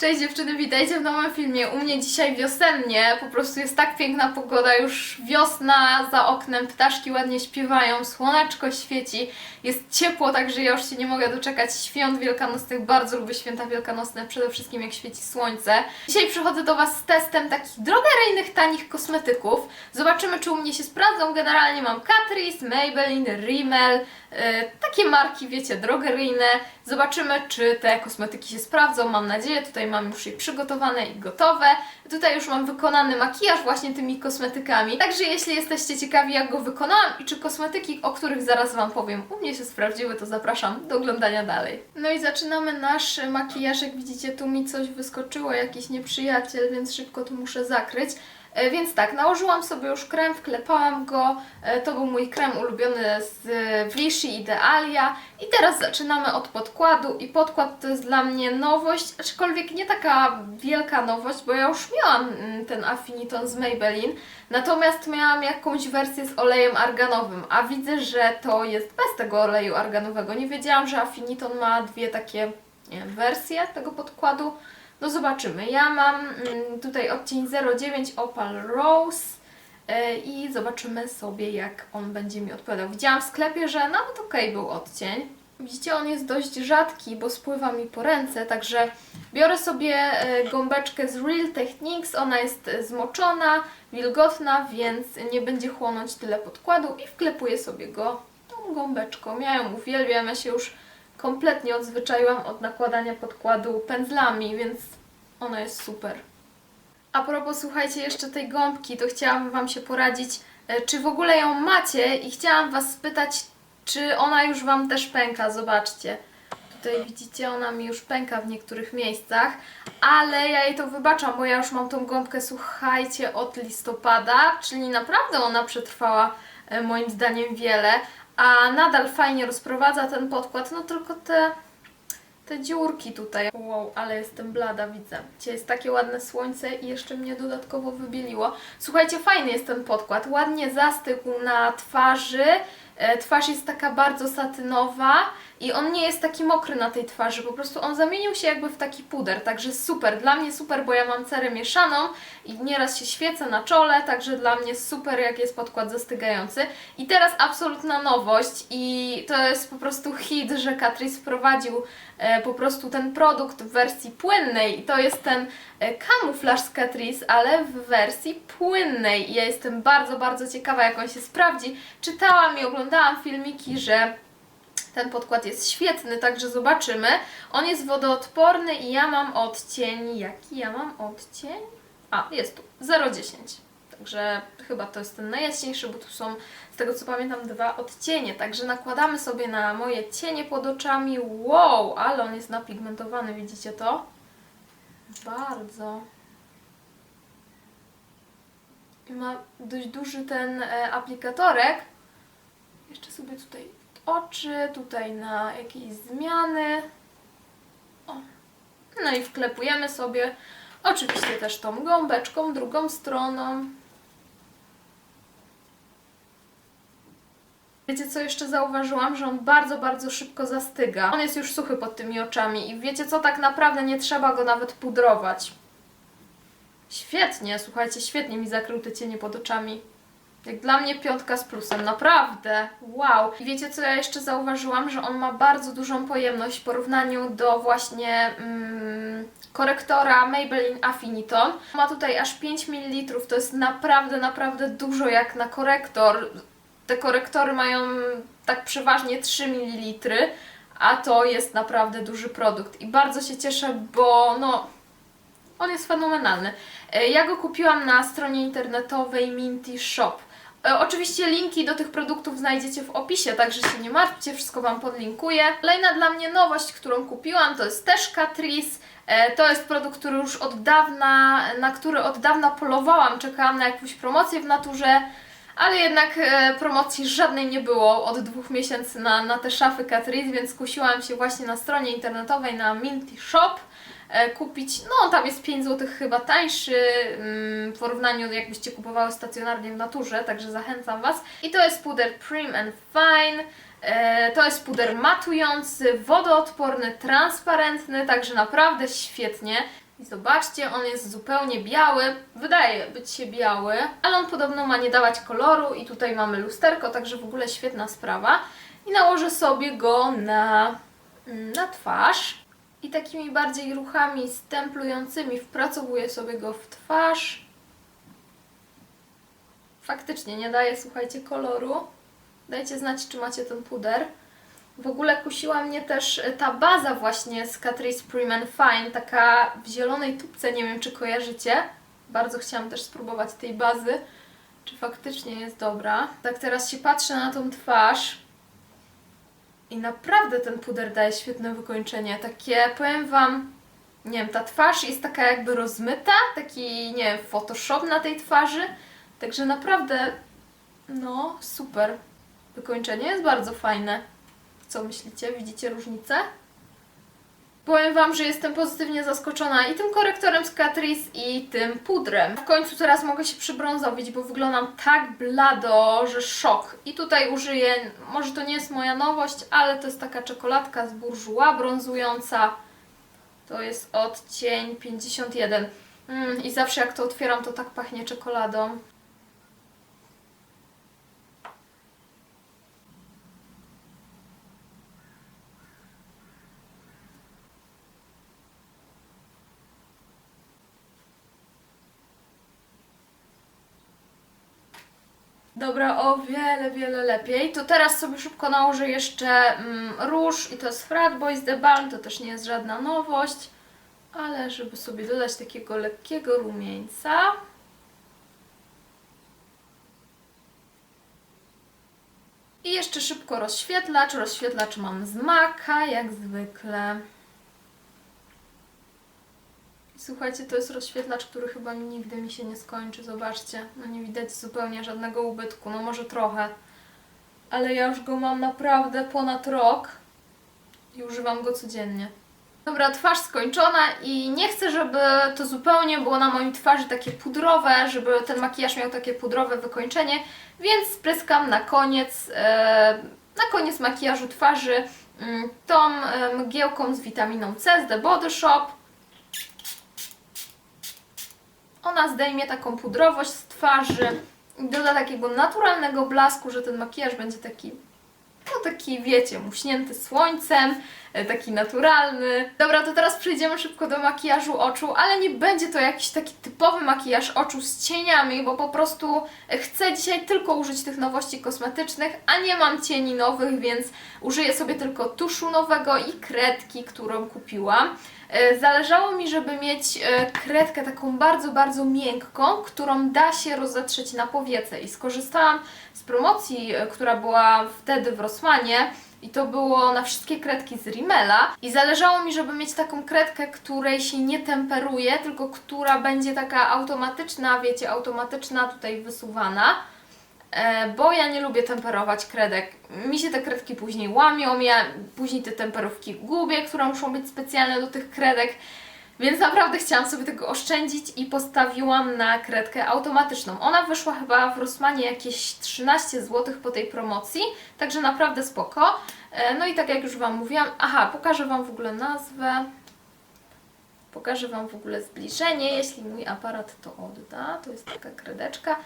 Cześć dziewczyny, witajcie w nowym filmie. U mnie dzisiaj wiosennie, po prostu jest tak piękna pogoda, już wiosna za oknem, ptaszki ładnie śpiewają, słoneczko świeci, jest ciepło, także ja już się nie mogę doczekać świąt wielkanocnych, bardzo lubię święta wielkanocne, przede wszystkim jak świeci słońce. Dzisiaj przychodzę do Was z testem takich drogeryjnych, tanich kosmetyków. Zobaczymy, czy u mnie się sprawdzą. Generalnie mam Catrice, Maybelline, Rimmel, e, takie marki, wiecie, drogeryjne. Zobaczymy, czy te kosmetyki się sprawdzą, mam nadzieję. Tutaj mam już je przygotowane i gotowe. Tutaj już mam wykonany makijaż właśnie tymi kosmetykami. Także jeśli jesteście ciekawi, jak go wykonałam i czy kosmetyki, o których zaraz Wam powiem, u mnie się sprawdziły, to zapraszam do oglądania dalej. No i zaczynamy nasz makijaż. Jak widzicie, tu mi coś wyskoczyło, jakiś nieprzyjaciel, więc szybko tu muszę zakryć. E, Więc tak, nałożyłam sobie już krem, wklepałam go. E, To był mój krem ulubiony z e, Vichy Idealia. I teraz zaczynamy od podkładu. I podkład to jest dla mnie nowość, aczkolwiek nie taka wielka nowość, bo ja już miałam mm, ten Affiniton z Maybelline. Natomiast miałam jakąś wersję z olejem arganowym, a widzę, że to jest bez tego oleju arganowego. Nie wiedziałam, że Affiniton ma dwie takie nie wersje tego podkładu. No zobaczymy. Ja mam mm, tutaj odcień 09 Opal Rose e, i zobaczymy sobie jak on będzie mi odpowiadał. Widziałam w sklepie, że nawet ok był odcień. Widzicie, on jest dość rzadki, bo spływa mi po ręce, także biorę sobie e, gąbeczkę z Real Techniques. Ona jest zmoczona, wilgotna, więc nie będzie chłonąć tyle podkładu i wklepuję sobie go tą gąbeczką. Ja ją uwielbiam, ja się już kompletnie odzwyczaiłam od nakładania podkładu pędzlami, więc ona jest super. A propos, słuchajcie, jeszcze tej gąbki, to chciałam Wam się poradzić, e, czy w ogóle ją macie i chciałam Was spytać, czy ona już Wam też pęka, zobaczcie. Tutaj widzicie, ona mi już pęka w niektórych miejscach, ale ja jej to wybaczam, bo ja już mam tą gąbkę, słuchajcie, od listopada, czyli naprawdę ona przetrwała e, moim zdaniem wiele, a nadal fajnie rozprowadza ten podkład, no tylko te, te dziurki tutaj. Wow, ale jestem blada, widzę. Dzisiaj jest takie ładne słońce i jeszcze mnie dodatkowo wybieliło. Słuchajcie, fajny jest ten podkład, ładnie zastygł na twarzy, E, Twarz jest taka bardzo satynowa i on nie jest taki mokry na tej twarzy, po prostu on zamienił się jakby w taki puder, także super, dla mnie super, bo ja mam cerę mieszaną i nieraz się świecę na czole, także dla mnie super jak jest podkład zastygający. I teraz absolutna nowość i to jest po prostu hit, że Catrice wprowadził e, po prostu ten produkt w wersji płynnej i to jest ten e, kamuflaż z Catrice, ale w wersji płynnej i ja jestem bardzo, bardzo ciekawa jak on się sprawdzi. Czytałam i oglądałam filmiki, że ten podkład jest świetny, także zobaczymy. On jest wodoodporny i ja mam odcień. Jaki ja mam odcień? A, jest tu. 0,10. Także chyba to jest ten najjaśniejszy, bo tu są, z tego co pamiętam, dwa odcienie. Także nakładamy sobie na moje cienie pod oczami. Wow, ale on jest napigmentowany, widzicie to? Bardzo. I ma dość duży ten e, aplikatorek. Jeszcze sobie tutaj oczy, tutaj na jakieś zmiany. O. No i wklepujemy sobie oczywiście też tą gąbeczką, drugą stroną. Wiecie co jeszcze zauważyłam? Że on bardzo, bardzo szybko zastyga. On jest już suchy pod tymi oczami i wiecie co? Tak naprawdę nie trzeba go nawet pudrować. Świetnie, słuchajcie, świetnie mi zakrył te cienie pod oczami. Jak dla mnie piątka z plusem, naprawdę. Wow. I wiecie co ja jeszcze zauważyłam? Że on ma bardzo dużą pojemność w porównaniu do właśnie mm, korektora Maybelline Affiniton. Ma tutaj aż 5 ml, to jest naprawdę, naprawdę dużo jak na korektor. Te korektory mają tak przeważnie 3 ml, a to jest naprawdę duży produkt. I bardzo się cieszę, bo no... On jest fenomenalny. E, Ja go kupiłam na stronie internetowej Minty Shop. E, Oczywiście linki do tych produktów znajdziecie w opisie, także się nie martwcie, wszystko Wam podlinkuję. Kolejna dla mnie nowość, którą kupiłam, to jest też Catrice. E, To jest produkt, który już od dawna, na który od dawna polowałam, czekałam na jakąś promocję w naturze, ale jednak e, promocji żadnej nie było od dwóch miesięcy na, na te szafy Catrice, więc kusiłam się właśnie na stronie internetowej na Minty Shop kupić. No, tam jest 5 zł chyba tańszy mm, w porównaniu jakbyście kupowały stacjonarnie w naturze, także zachęcam Was. I to jest puder Prim and Fine. E, to jest puder matujący, wodoodporny, transparentny, także naprawdę świetnie. I zobaczcie, on jest zupełnie biały, wydaje być się biały, ale on podobno ma nie dawać koloru i tutaj mamy lusterko, także w ogóle świetna sprawa. I nałożę sobie go na, mm, na twarz i takimi bardziej ruchami stemplującymi wpracowuję sobie go w twarz. Faktycznie nie daje, słuchajcie, koloru. Dajcie znać, czy macie ten puder. W ogóle kusiła mnie też ta baza właśnie z Catrice Prim and Fine, taka w zielonej tubce, nie wiem czy kojarzycie. Bardzo chciałam też spróbować tej bazy, czy faktycznie jest dobra. Tak teraz się patrzę na tą twarz i naprawdę ten puder daje świetne wykończenie. Takie, powiem Wam, nie wiem, ta twarz jest taka jakby rozmyta, taki, nie wiem, Photoshop na tej twarzy. Także naprawdę, no, super. Wykończenie jest bardzo fajne. Co myślicie? Widzicie różnicę? Powiem Wam, że jestem pozytywnie zaskoczona i tym korektorem z Catrice i tym pudrem. W końcu teraz mogę się przybrązowić, bo wyglądam tak blado, że szok. I tutaj użyję, może to nie jest moja nowość, ale to jest taka czekoladka z Bourjois brązująca. To jest odcień 51. Mm, I zawsze jak to otwieram, to tak pachnie czekoladą. Dobra, o wiele, wiele lepiej. To teraz sobie szybko nałożę jeszcze mm, róż i to jest Frat Boys The Balm, to też nie jest żadna nowość, ale żeby sobie dodać takiego lekkiego rumieńca. I jeszcze szybko rozświetlacz. Rozświetlacz mam z Maka, jak zwykle. Słuchajcie, to jest rozświetlacz, który chyba nigdy mi się nie skończy. Zobaczcie, no nie widać zupełnie żadnego ubytku, no może trochę. Ale ja już go mam naprawdę ponad rok i używam go codziennie. Dobra, twarz skończona i nie chcę, żeby to zupełnie było na moim twarzy takie pudrowe, żeby ten makijaż miał takie pudrowe wykończenie, więc spryskam na koniec, e, na koniec makijażu twarzy mm, tą e, mgiełką z witaminą C z The Body Shop. Ona zdejmie taką pudrowość z twarzy i doda takiego naturalnego blasku, że ten makijaż będzie taki, no taki wiecie, muśnięty słońcem, e, taki naturalny. Dobra, to teraz przejdziemy szybko do makijażu oczu, ale nie będzie to jakiś taki typowy makijaż oczu z cieniami, bo po prostu chcę dzisiaj tylko użyć tych nowości kosmetycznych, a nie mam cieni nowych, więc użyję sobie tylko tuszu nowego i kredki, którą kupiłam. E, Zależało mi, żeby mieć e, kredkę taką bardzo, bardzo miękką, którą da się rozetrzeć na powiece i skorzystałam z promocji, e, która była wtedy w Rossmanie i to było na wszystkie kredki z Rimmela i zależało mi, żeby mieć taką kredkę, której się nie temperuje, tylko która będzie taka automatyczna, wiecie, automatyczna tutaj wysuwana. E, bo ja nie lubię temperować kredek. Mi się te kredki później łamią, ja później te temperówki gubię, które muszą być specjalne do tych kredek. Więc naprawdę chciałam sobie tego oszczędzić i postawiłam na kredkę automatyczną. Ona wyszła chyba w Rossmanie jakieś 13 zł po tej promocji, także naprawdę spoko. E, No i tak jak już Wam mówiłam, aha, pokażę Wam w ogóle nazwę. Pokażę Wam w ogóle zbliżenie, jeśli mój aparat to odda. To jest taka kredeczka.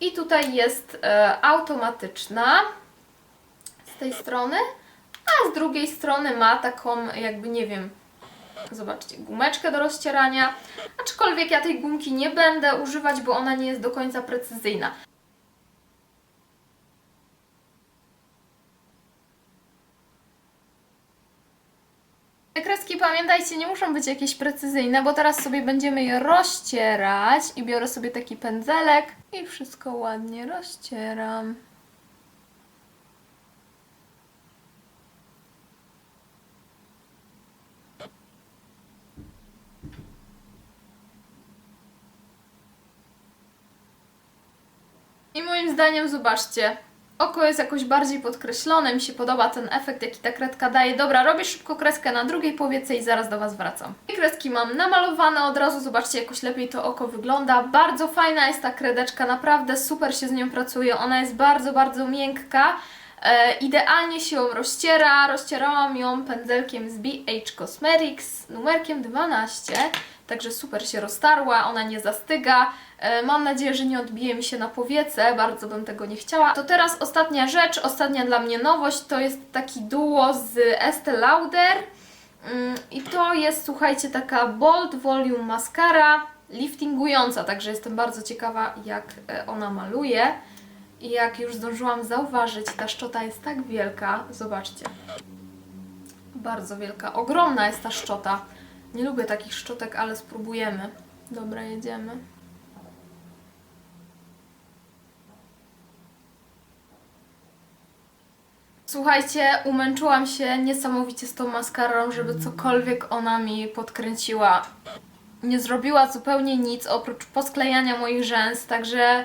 I tutaj jest e, automatyczna z tej strony, a z drugiej strony ma taką jakby, nie wiem, zobaczcie, gumeczkę do rozcierania. Aczkolwiek ja tej gumki nie będę używać, bo ona nie jest do końca precyzyjna. Te kreski, pamiętajcie, nie muszą być jakieś precyzyjne, bo teraz sobie będziemy je rozcierać i biorę sobie taki pędzelek i wszystko ładnie rozcieram. I moim zdaniem, zobaczcie, oko jest jakoś bardziej podkreślone, mi się podoba ten efekt, jaki ta kredka daje. Dobra, robię szybko kreskę na drugiej powiece i zaraz do Was wracam. I kreski mam namalowane, od razu zobaczcie, jakoś lepiej to oko wygląda. Bardzo fajna jest ta kredeczka, naprawdę super się z nią pracuje, ona jest bardzo, bardzo miękka. E, idealnie się ją rozciera. Rozcierałam ją pędzelkiem z BH Cosmetics numerkiem 12. Także super się roztarła, ona nie zastyga. E, Mam nadzieję, że nie odbije mi się na powiece, bardzo bym tego nie chciała. To teraz ostatnia rzecz, ostatnia dla mnie nowość, to jest taki duo z Estee Lauder. Mm, I to jest, słuchajcie, taka Bold Volume Mascara liftingująca, także jestem bardzo ciekawa, jak e, ona maluje. I jak już zdążyłam zauważyć, ta szczota jest tak wielka, zobaczcie. Bardzo wielka, ogromna jest ta szczota. Nie lubię takich szczotek, ale spróbujemy. Dobra, jedziemy. Słuchajcie, umęczyłam się niesamowicie z tą maskarą, żeby cokolwiek ona mi podkręciła. Nie zrobiła zupełnie nic oprócz posklejania moich rzęs, także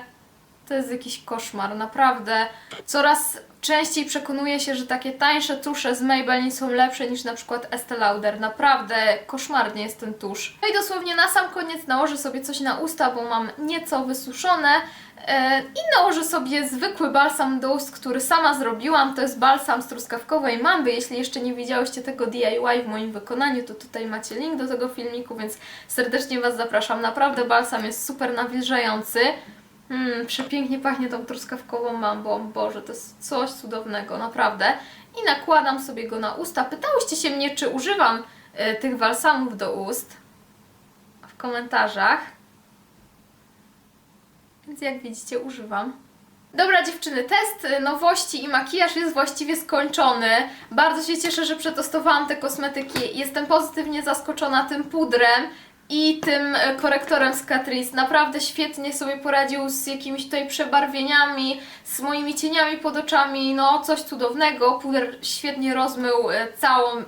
to jest jakiś koszmar, naprawdę. Coraz częściej przekonuję się, że takie tańsze tusze z Maybelline są lepsze niż na przykład Estee Lauder. Naprawdę koszmarnie jest ten tusz. No i dosłownie na sam koniec nałożę sobie coś na usta, bo mam nieco wysuszone e, i nałożę sobie zwykły balsam do ust, który sama zrobiłam. To jest balsam z truskawkowej mamby. Jeśli jeszcze nie widziałyście tego DIY w moim wykonaniu, to tutaj macie link do tego filmiku, więc serdecznie Was zapraszam. Naprawdę balsam jest super nawilżający. Mmm, przepięknie pachnie tą truskawkową mambą. Boże, to jest coś cudownego, naprawdę. I nakładam sobie go na usta. Pytałyście się mnie, czy używam e, tych balsamów do ust w komentarzach. Więc jak widzicie, używam. Dobra dziewczyny, test e, nowości i makijaż jest właściwie skończony. Bardzo się cieszę, że przetestowałam te kosmetyki. Jestem pozytywnie zaskoczona tym pudrem i tym e, korektorem z Catrice. Naprawdę świetnie sobie poradził z jakimiś tutaj przebarwieniami, z moimi cieniami pod oczami, no coś cudownego. Puder świetnie rozmył e, całą,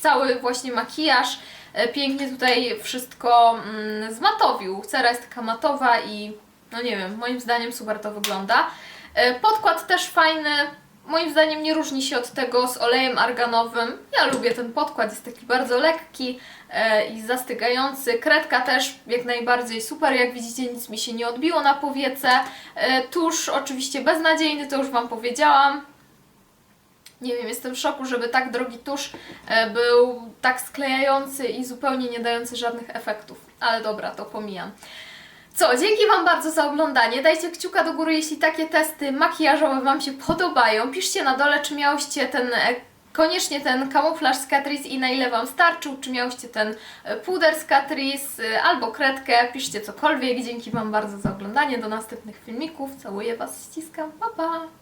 cały właśnie makijaż. E, Pięknie tutaj wszystko mm, zmatowił. Cera jest taka matowa i no nie wiem, moim zdaniem super to wygląda. Podkład też fajny. Moim zdaniem nie różni się od tego z olejem arganowym. Ja lubię ten podkład, jest taki bardzo lekki e, i zastygający. Kredka też jak najbardziej super, jak widzicie nic mi się nie odbiło na powiece. E, tusz oczywiście beznadziejny, to już Wam powiedziałam. Nie wiem, jestem w szoku, żeby tak drogi tusz e, był tak sklejający i zupełnie nie dający żadnych efektów. Ale dobra, to pomijam. Co, dzięki Wam bardzo za oglądanie. Dajcie kciuka do góry, jeśli takie testy makijażowe Wam się podobają. Piszcie na dole, czy miałyście ten, e, koniecznie ten kamuflaż z Catrice i na ile Wam starczył, czy miałyście ten e, puder z Catrice e, albo kredkę. Piszcie cokolwiek. Dzięki Wam bardzo za oglądanie. Do następnych filmików. Całuję Was, ściskam. Pa, pa!